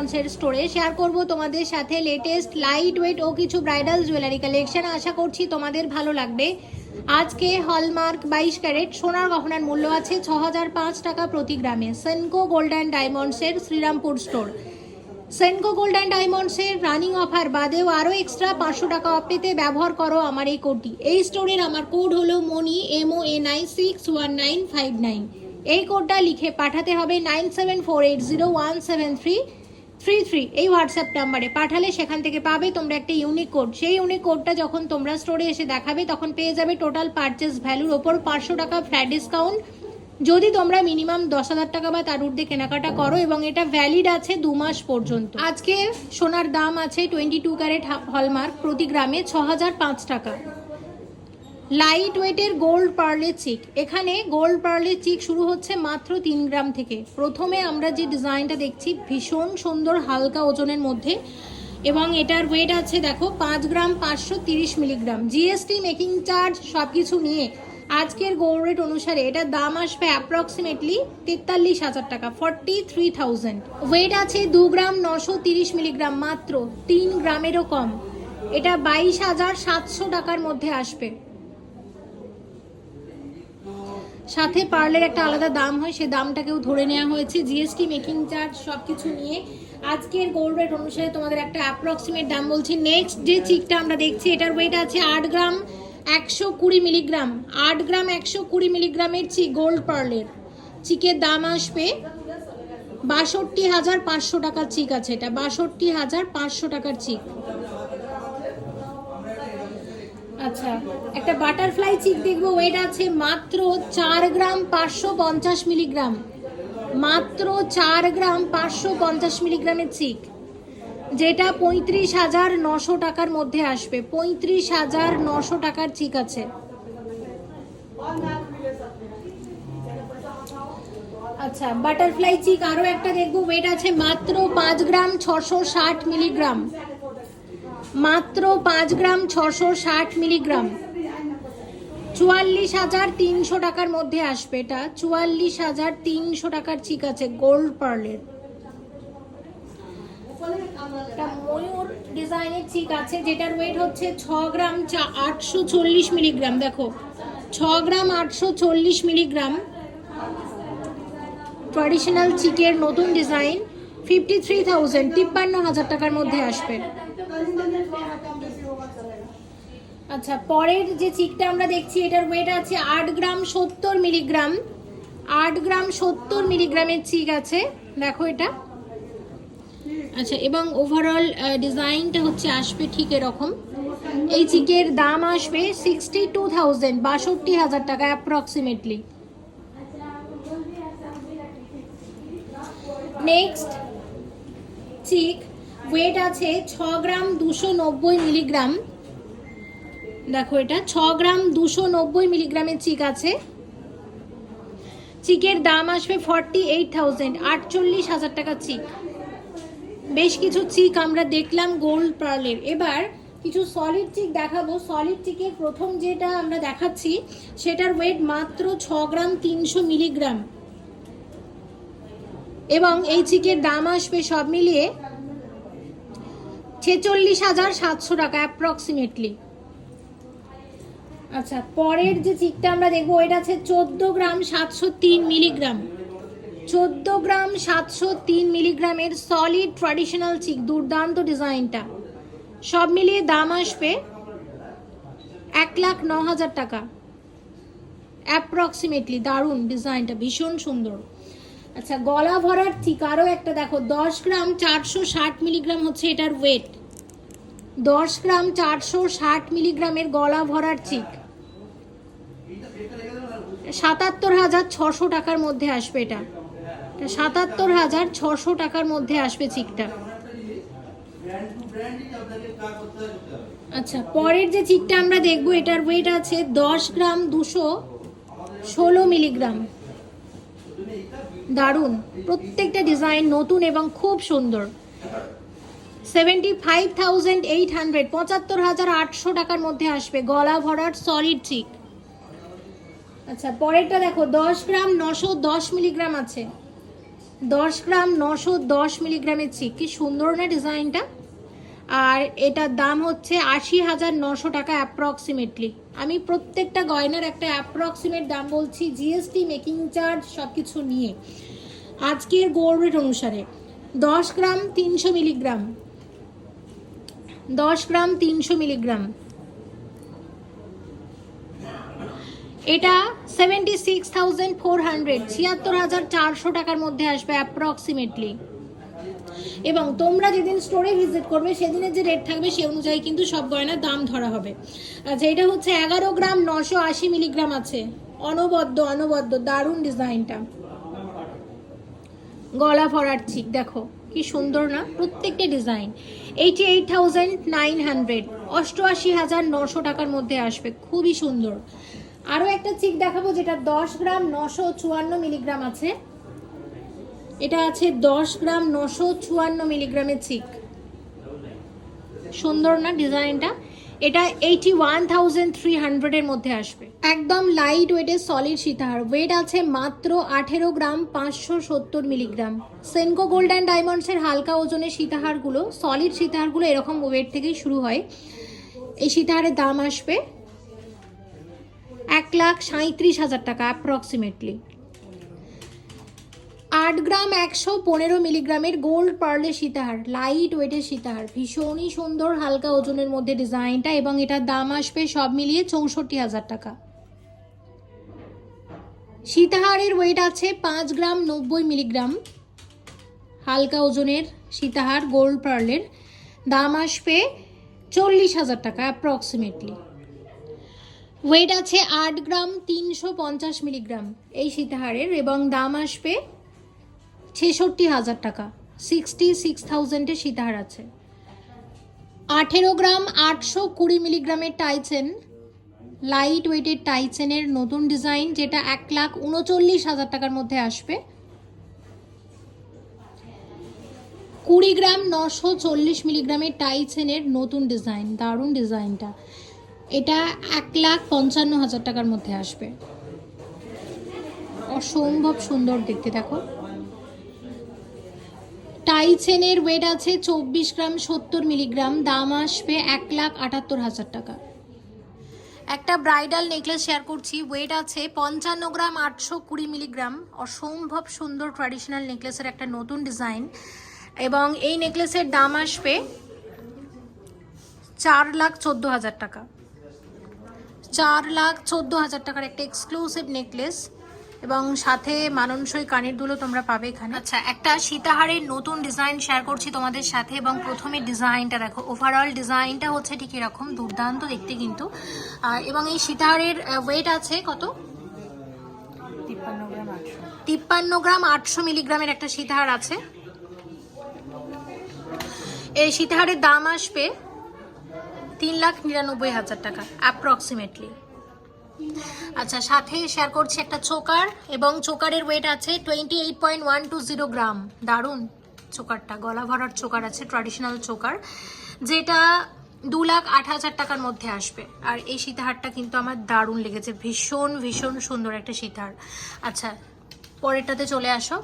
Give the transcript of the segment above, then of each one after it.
ডায়মন্ডসের স্টোরে শেয়ার করব তোমাদের সাথে লেটেস্ট লাইট ওয়েট ও কিছু ব্রাইডাল জুয়েলারি কালেকশন আশা করছি তোমাদের ভালো লাগবে। আজকে হলমার্ক বাইশ ক্যারেট সোনার গহনার মূল্য আছে ছ টাকা প্রতি গ্রামে। Senco golden ডায়মন্ডসের Serampore store Senco gold and ডায়মন্ডসের running offer বাদেও আরও এক্সট্রা পাঁচশো টাকা অফ পেতে ব্যবহার করো আমার এই কোডটি। এই স্টোরের আমার কোড হলো Moni MO A nine six one nine five nine এই কোডটা লিখে পাঠাতে হবে nine seven four eight zero one seven three. Three three এই হোয়াটসঅ্যাপ নাম্বারে পাঠালে সেখান থেকে পাবে তোমরা একটা ইউনিক কোড সেই ইউনিক কোডটা যখন তোমরা স্টোরে এসে দেখাবে, তখন পেয়ে যাবে টোটাল পারচেস ভ্যালুর ওপর পাঁচশো টাকা ফ্ল্যাট ডিসকাউন্ট যদি তোমরা মিনিমাম দশ হাজার টাকা বা তার ঊর্ধ্বে কেনাকাটা করো এবং এটা ভ্যালিড আছে দু মাস পর্যন্ত। আজকে সোনার দাম আছে টোয়েন্টি টু ক্যারেট হলমার্ক প্রতি গ্রামে ছ হাজার পাঁচ টাকা। লাইট ওয়েটের গোল্ড পার্লের চিক। এখানে গোল্ড পার্লের চিক শুরু হচ্ছে মাত্র তিন গ্রাম থেকে। প্রথমে আমরা যে ডিজাইনটা দেখছি, ভীষণ সুন্দর হালকা ওজনের মধ্যে, এবং এটার ওয়েট আছে, দেখো, পাঁচ গ্রাম পাঁচশো তিরিশ মিলিগ্রাম। জিএসটি মেকিং চার্জ সব কিছু নিয়ে আজকের গোল্ড রেট অনুসারে এটার দাম আসবে অ্যাপ্রক্সিমেটলি তেতাল্লিশ হাজার টাকা ফর্টি থ্রি থাউজেন্ড ওয়েট আছে দু গ্রাম নশো তিরিশ মিলিগ্রাম, মাত্র তিন গ্রামেরও কম। এটা বাইশ হাজার সাতশো টাকার মধ্যে আসবে। সাথে পার্লের একটা আলাদা দাম হয়, সে দামটাকেও ধরে নেওয়া হয়েছে। জিএসটি মেকিং চার্জ সব কিছু নিয়ে। আজকের গোল্ড রেট অনুসারে তোমাদের একটা অ্যাপ্রক্সিমেট দাম বলছি। নেক্সট যে চিকটা আমরা দেখছি, এটার ওয়েট আছে আট গ্রাম একশো কুড়ি মিলিগ্রাম আট গ্রাম একশো কুড়ি মিলিগ্রামের চিক গোল্ড পার্লের। চিকের দাম আসবে বাষট্টি হাজার পাঁচশো টাকার চিক আছে এটা। বাষট্টি হাজার পাঁচশো টাকার চিক। আচ্ছা একটা বাটারফ্লাই চিক দেখব ওয়েট আছে মাত্র চার গ্রাম পাঁচশো পঞ্চাশ মিলিগ্রাম মাত্র চার গ্রাম পাঁচশো পঞ্চাশ মিলিগ্রামের চিক যেটা পঁয়ত্রিশ হাজার নশো টাকার মধ্যে আসবে। পঁয়ত্রিশ হাজার নশো টাকার চিক আছে। আচ্ছা বাটারফ্লাই চিক আরও একটা দেখব ওয়েট আছে মাত্র পাঁচ গ্রাম ছশো ষাট মিলিগ্রাম মাত্র পাঁচ গ্রাম ছশো ষাট মিলিগ্রাম। চুয়াল্লিশ হাজার তিনশো টাকার মধ্যে আসবে এটা। চুয়াল্লিশ হাজার তিনশো টাকার চিক আছে গোল্ড পার্লের ময়ূর ডিজাইনের চিক আছে, যেটার ওয়েট হচ্ছে ছ গ্রাম চা, আটশো চল্লিশ মিলিগ্রাম, দেখো। ছ গ্রাম আটশো চল্লিশ মিলিগ্রাম। ট্র্যাডিশনাল চিকের নতুন ডিজাইন ফিফটি থ্রি থাউজেন্ড তিপ্পান্ন হাজার টাকার মধ্যে আসবে। আচ্ছা পরের যে চিকটা আমরা দেখছি, এটার ওয়েট আছে আট গ্রাম সত্তর মিলিগ্রাম আট গ্রাম সত্তর মিলিগ্রামের চিক আছে। দেখো এটা। আচ্ছা এবং ওভারঅল ডিজাইনটা হচ্ছে আসবে ঠিক এরকম। এই চিকের দাম আসবে সিক্সটি টু থাউজেন্ড বাষট্টি হাজার টাকা অ্যাপ্রক্সিমেটলি নেক্সট চিক ওয়েট আছে ছ গ্রাম দুশো নব্বই মিলিগ্রাম দেখো এটা, ছ গ্রাম দুশো নব্বই মিলিগ্রামের চিক আছে। চিকের দাম আসবে ফর্টি এইট থাউজেন্ড আটচল্লিশ হাজার টাকা চিক। বেশ কিছু চিক আমরা দেখলাম গোল্ড পার্লের। এবার কিছু সলিড চিক দেখাবো। সলিড চিকের প্রথম যেটা আমরা দেখাচ্ছি, সেটার ওয়েট মাত্র ছ গ্রাম তিনশো মিলিগ্রাম। এবং এই চিকের দাম আসবে সব মিলিয়ে ছেচল্লিশ হাজার সাতশো টাকা অ্যাপ্রক্সিমেটলি আচ্ছা পরের যে চিকটা আমরা দেখব, এটা আছে চোদ্দ গ্রাম সাতশো তিন মিলিগ্রাম। চোদ্দ গ্রাম সাতশো তিন মিলিগ্রামের সলিড ট্র্যাডিশনাল চিক, দুর্দান্ত ডিজাইনটা। সব মিলিয়ে দাম আসবে এক লাখ ন হাজার টাকা। অ্যাপ্রক্সিমেটলি দারুণ ডিজাইনটা, ভীষণ সুন্দর। আচ্ছা গলা ভরার চিক আরও একটা দেখো, দশ গ্রাম চারশো ষাট মিলিগ্রাম হচ্ছে এটার ওয়েট দশ গ্রাম চারশো ষাট মিলিগ্রামের গলা ভরার চিক। সাতাত্তর হাজার ছশো টাকার মধ্যে আসবে এটা। সাতাত্তর হাজার ছশো টাকার মধ্যে আসবে চিকটা। আচ্ছা পরের যে চিকটা আমরা দেখব, এটার ওয়েট আছে দশ গ্রাম দুশো ষোলো মিলিগ্রাম। দারুণ। প্রত্যেকটা ডিজাইন নতুন এবং খুব সুন্দর। Seventy five thousand eight hundred পঁচাত্তর হাজার আটশো টাকার মধ্যে আসবে গলা ভরার সলিড চিক আচ্ছা পরেরটা দেখো, দশ গ্রাম নশো দশ মিলিগ্রাম আছে। দশ গ্রাম নশো দশ মিলিগ্রামের চিক, কি সুন্দর না ডিজাইনটা? আর এটার দাম হচ্ছে আশি হাজার নশো টাকা অ্যাপ্রক্সিমেটলি আমি প্রত্যেকটা গয়নার একটা অ্যাপ্রক্সিমেট দাম বলছি জিএসটি মেকিং চার্জ সব কিছু নিয়ে। আজকের গোল্ড রেট অনুসারে দশ গ্রাম তিনশো মিলিগ্রাম। দশ গ্রাম তিনশো মিলিগ্রাম। এটা seventy six thousand four hundred, ছিয়াত্তর হাজার চারশো টাকার মধ্যে আসবে অ্যাপ্রক্সিমেটলি এবং তোমরা যেদিন স্টোরে ভিজিট করবে, সেদিনের যে রেট থাকবে, সে অনুযায়ী কিন্তু সব গয়নার দাম ধরা হবে। আচ্ছা এটা হচ্ছে এগারো গ্রাম নশো আশি মিলিগ্রাম আছে। অনবদ্য অনবদ্য, দারুণ ডিজাইনটা। গলা ভরার চিক দেখো, কি সুন্দর না? প্রত্যেকটা design. Eighty eight thousand nine hundred অষ্টআশি হাজার নশো টাকার মধ্যে আসবে। খুবই সুন্দর। আরও একটা চিক দেখাবো, যেটা দশ গ্রাম নশো চুয়ান্ন মিলিগ্রাম আছে। এটা আছে দশ গ্রাম নশো চুয়ান্ন মিলিগ্রামের চিক। সুন্দর না ডিজাইনটা? এটা এইটি ওয়ান থাউজেন্ড থ্রি হান্ড্রেডের মধ্যে আসবে। একদম লাইট ওয়েটের সলিড সীতাহার। ওয়েট আছে মাত্র আঠেরো গ্রাম পাঁচশো সত্তর মিলিগ্রাম। সেনকো গোল্ড অ্যান্ড ডায়মন্ডসের হালকা ওজনের সীতাহারগুলো সলিড সীতাহারগুলো এরকম ওয়েট থেকেই শুরু হয়। এই সীতাহারের দাম আসবে এক লাখ সাঁত্রিশ হাজার টাকা অ্যাপ্রক্সিমেটলি আট গ্রাম একশো পনেরো মিলিগ্রামের গোল্ড পার্লের সীতাহার, লাইট ওয়েটের সীতাহার। ভীষণই সুন্দর, হালকা ওজনের মধ্যে ডিজাইনটা এবং এটার দাম আসবে সব মিলিয়ে চৌষট্টি হাজার টাকা। সীতাহারের ওয়েট আছে পাঁচ গ্রাম নব্বই মিলিগ্রাম। হালকা ওজনের সীতাহার, গোল্ড পার্লের দাম আসবে চল্লিশ হাজার টাকা অ্যাপ্রক্সিমেটলি ওয়েট আছে আট গ্রাম তিনশো পঞ্চাশ মিলিগ্রাম। এই সীতাহারের এবং দাম আসবে ছেষট্টি হাজার টাকা। সিক্সটি সিক্স থাউজেন্ডের সীতাহার আছে। আঠেরো গ্রাম আটশো কুড়ি মিলিগ্রামের টাইচেন। লাইট ওয়েটের টাইচেনের নতুন ডিজাইন যেটা এক লাখ উনচল্লিশ হাজার টাকার মধ্যে আসবে। কুড়ি গ্রাম নশো চল্লিশ মিলিগ্রামের টাইচেনের নতুন ডিজাইন দারুণ ডিজাইনটা এটা এক লাখ পঞ্চান্ন হাজার টাকার মধ্যে আসবে। অসম্ভব সুন্দর দেখতে দেখো। টাইচেনের ওয়েট আছে চব্বিশ গ্রাম, সত্তর মিলিগ্রাম। দাম আসবে এক লাখ আটাত্তর হাজার টাকা। একটা ব্রাইডাল নেকলেস শেয়ার করছি ওয়েট আছে পঞ্চান্ন গ্রাম, আটশো কুড়ি মিলিগ্রাম। অসম্ভব সুন্দর ট্র্যাডিশনাল নেকলেসের একটা নতুন ডিজাইন এবং এই নেকলেসের দাম আসবে চার লাখ চোদ্দ হাজার টাকা। চার লাখ চোদ্দ হাজার টাকার একটা এক্সক্লুসিভ নেকলেস এবং সাথে মাননসই কানের দুলো তোমরা পাবে এখানে। আচ্ছা একটা সীতাহারের নতুন ডিজাইন শেয়ার করছি তোমাদের সাথে এবং প্রথমে ডিজাইনটা দেখো। ওভারঅল ডিজাইনটা হচ্ছে ঠিক এরকম, দুর্দান্ত দেখতে কিন্তু। এবং এই সীতাহারের ওয়েট আছে কত? তিপ্পান্ন গ্রাম আটশো মিলিগ্রামের একটা সীতাহার আছে। এই সীতাহারের দাম আসবে তিন লাখ নিরানব্বই হাজার টাকা অ্যাপ্রক্সিমেটলি আচ্ছা সাথে শেয়ার করছি একটা চোকার, এবং চোকারের ওয়েট আছে twenty eight point one two zero gram দারুণ চোকারটা, গলা ভরার চোকার আছে ট্র্যাডিশনাল চোকার, যেটা দু লাখ আট হাজার টাকার মধ্যে আসবে। আর এই সীতাহারটা কিন্তু আমার দারুণ লেগেছে, ভীষণ ভীষণ সুন্দর একটা সীতাহার। আচ্ছা পরেরটাতে চলে আসো।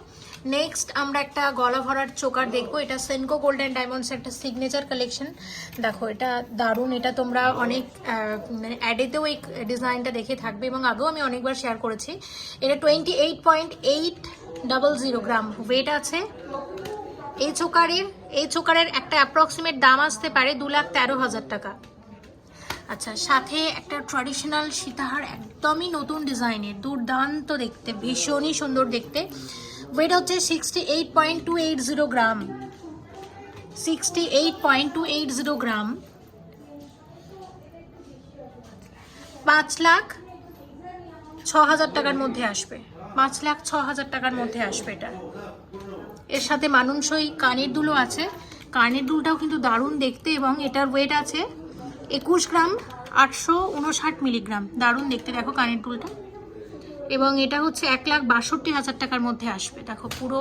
নেক্সট আমরা একটা গলা ভরার চোকার দেখব। এটা সেনকো গোল্ড অ্যান্ড ডায়মন্ডস একটা সিগনেচার কালেকশন দেখো, এটা দারুণ। এটা তোমরা অনেক মানে অ্যাডেতেও এই ডিজাইনটা দেখে থাকবে এবং আগেও আমি অনেকবার শেয়ার করেছি। এটা twenty eight point eight double zero gram weight আছে। এই চোকারের এই চোকারের একটা অ্যাপ্রক্সিমেট দাম আসতে পারে দু লাখ তেরো হাজার টাকা। আচ্ছা সাথে একটা ট্র্যাডিশনাল সীতাহার একদমই নতুন ডিজাইনের দুর্দান্ত দেখতে, ভীষণই সুন্দর দেখতে। ওয়েট হচ্ছে sixty eight point two eight zero gram sixty eight point two eight zero gram পাঁচ লাখ ছ হাজার টাকার মধ্যে আসবে। পাঁচ লাখ ছ হাজার টাকার মধ্যে আসবে এটা। এর সাথে মানুষই কানের দুলও আছে। কানের দুলটাও কিন্তু দারুণ দেখতে এবং এটার ওয়েট আছে একুশ গ্রাম আটশো উনষাট মিলিগ্রাম। দারুণ দেখতে। দেখো কানের দুলটা। এবং এটা হচ্ছে এক লাখ বাষট্টি হাজার টাকার মধ্যে আসবে। দেখো পুরো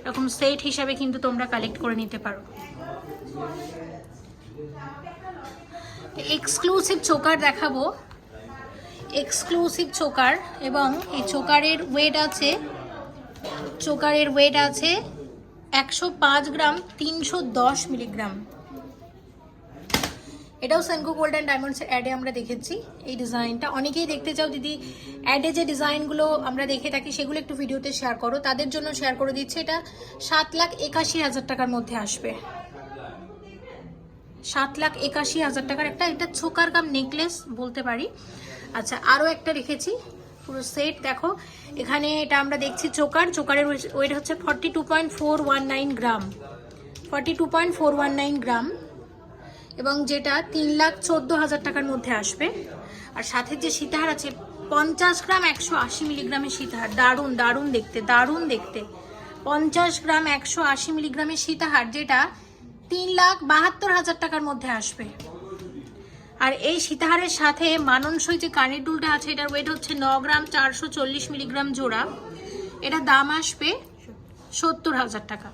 এরকম সেট হিসাবে কিন্তু তোমরা কালেক্ট করে নিতে পারো। এক্সক্লুসিভ চোকার দেখাবো। এক্সক্লুসিভ চোকার এবং এই চোকারের ওয়েট আছে চোকারের ওয়েট আছে একশো পাঁচ গ্রাম তিনশো দশ মিলিগ্রাম এটাও সেনকো গোল্ড অ্যান্ড ডায়মন্ডসের অ্যাডে আমরা দেখেছি। এই ডিজাইনটা অনেকেই দেখতে চাও দিদি। অ্যাডে যে ডিজাইনগুলো আমরা দেখে থাকি, সেগুলো একটু ভিডিওতে শেয়ার করো। তাদের জন্য শেয়ার করে দিচ্ছে, এটা সাত লাখ একাশি হাজার টাকার মধ্যে আসবে। সাত লাখ একাশি হাজার টাকার একটা এটা ছোকার কাম নেকলেস বলতে পারি। আচ্ছা আরও একটা রেখেছি, পুরো সেট দেখো। এখানে এটা আমরা দেখছি চোকার। চোকারের ওয়েট হচ্ছে forty two point four one nine gram forty two point four one nine gram এবং যেটা তিন লাখ চোদ্দ হাজার টাকার মধ্যে আসবে। আর সাথে যে সীতাহার আছে, পঞ্চাশ গ্রাম একশো আশি মিলিগ্রামের সীতাহার দারুণ দারুণ দেখতে দারুণ দেখতে। পঞ্চাশ গ্রাম একশো আশি মিলিগ্রামের সীতাহার যেটা তিন লাখ বাহাত্তর হাজার টাকার মধ্যে আসবে। আর এই সীতাহারের সাথে মাননসই যে কানের দুলটা আছে, এটার ওয়েট হচ্ছে ন গ্রাম চারশো চল্লিশ মিলিগ্রাম জোড়া। এটা দাম আসবে সত্তর হাজার টাকা।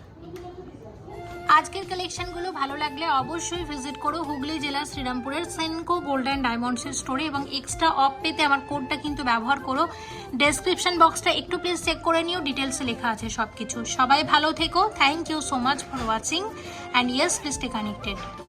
আজকের কালেকশনগুলো ভালো লাগলে অবশ্যই ভিজিট করো হুগলি জেলার শ্রীরামপুরের সেনকো গোল্ড অ্যান্ড ডায়মন্ডসের স্টোরে এবং এক্সট্রা অফ পেতে আমার কোডটা কিন্তু ব্যবহার করো। ডেসক্রিপশন বক্সটা একটু প্লিজ চেক করে নিও ডিটেলসে লেখা আছে সব কিছু সবাই ভালো থেকো। Thank you so much for watching and yes please stay connected